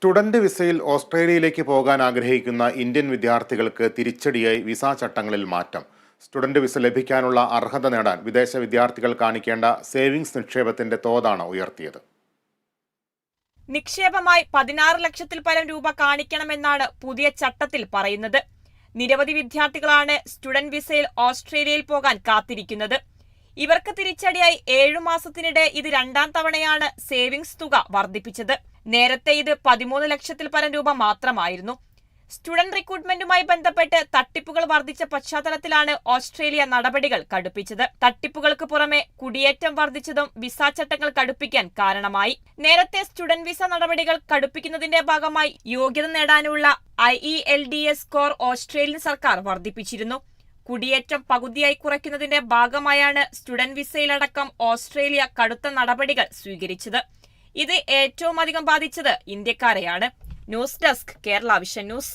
Student വിസയിൽ ഓസ്ട്രേലിയയിലേക്ക് പോകാൻ ആഗ്രഹിക്കുന്ന ഇന്ത്യൻ വിദ്യാർത്ഥികൾക്ക് തിരിച്ചടിയായി വിസ ചട്ടങ്ങളിൽ മാറ്റം. സ്റ്റുഡന്റ് വിസ ലഭിക്കാനുള്ള അർഹത നേടാൻ വിദേശ വിദ്യാർത്ഥികൾ കാണിക്കേണ്ട സേവിങ്സ് നിക്ഷേപത്തിന്റെ തോതാണ് ഉയർത്തിയത്. നിക്ഷേപമായി പതിനാറ് ലക്ഷത്തിൽ പരം രൂപ കാണിക്കണമെന്നാണ് പുതിയ ചട്ടത്തിൽ പറയുന്നത്. നിരവധി വിദ്യാർത്ഥികളാണ് സ്റ്റുഡന്റ് വിസയിൽ ഓസ്ട്രേലിയയിൽ പോകാൻ കാത്തിരിക്കുന്നത്. ഇവർക്ക് തിരിച്ചടിയായി ഏഴു മാസത്തിനിടെ ഇത് രണ്ടാം തവണയാണ് സേവിങ്സ് തുക വർദ്ധിപ്പിച്ചത്. നേരത്തെ ഇത് പതിമൂന്ന് ലക്ഷത്തിൽ പരം രൂപ മാത്രമായിരുന്നു. സ്റ്റുഡന്റ് റിക്രൂട്ട്മെന്റുമായി ബന്ധപ്പെട്ട് തട്ടിപ്പുകൾ വർദ്ധിച്ച പശ്ചാത്തലത്തിലാണ് ഓസ്ട്രേലിയ നടപടികൾ കടുപ്പിച്ചത്. തട്ടിപ്പുകൾക്ക് പുറമെ കുടിയേറ്റം വർദ്ധിച്ചതും വിസ ചട്ടങ്ങൾ കടുപ്പിക്കാൻ കാരണമായി. നേരത്തെ സ്റ്റുഡന്റ് വിസ നടപടികൾ കടുപ്പിക്കുന്നതിന്റെ ഭാഗമായി യോഗ്യത നേടാനുള്ള I E L T S score Australian സർക്കാർ വർദ്ധിപ്പിച്ചിരുന്നു. കുടിയേറ്റം പകുതിയായി കുറയ്ക്കുന്നതിന്റെ ഭാഗമായാണ് സ്റ്റുഡന്റ് വിസയിലടക്കം ഓസ്ട്രേലിയ കടുത്ത നടപടികൾ സ്വീകരിച്ചത്. ഇത് ഏറ്റവും അധികം ബാധിച്ചത് ഇന്ത്യക്കാരെയാണ്. News desk Kerala vision news.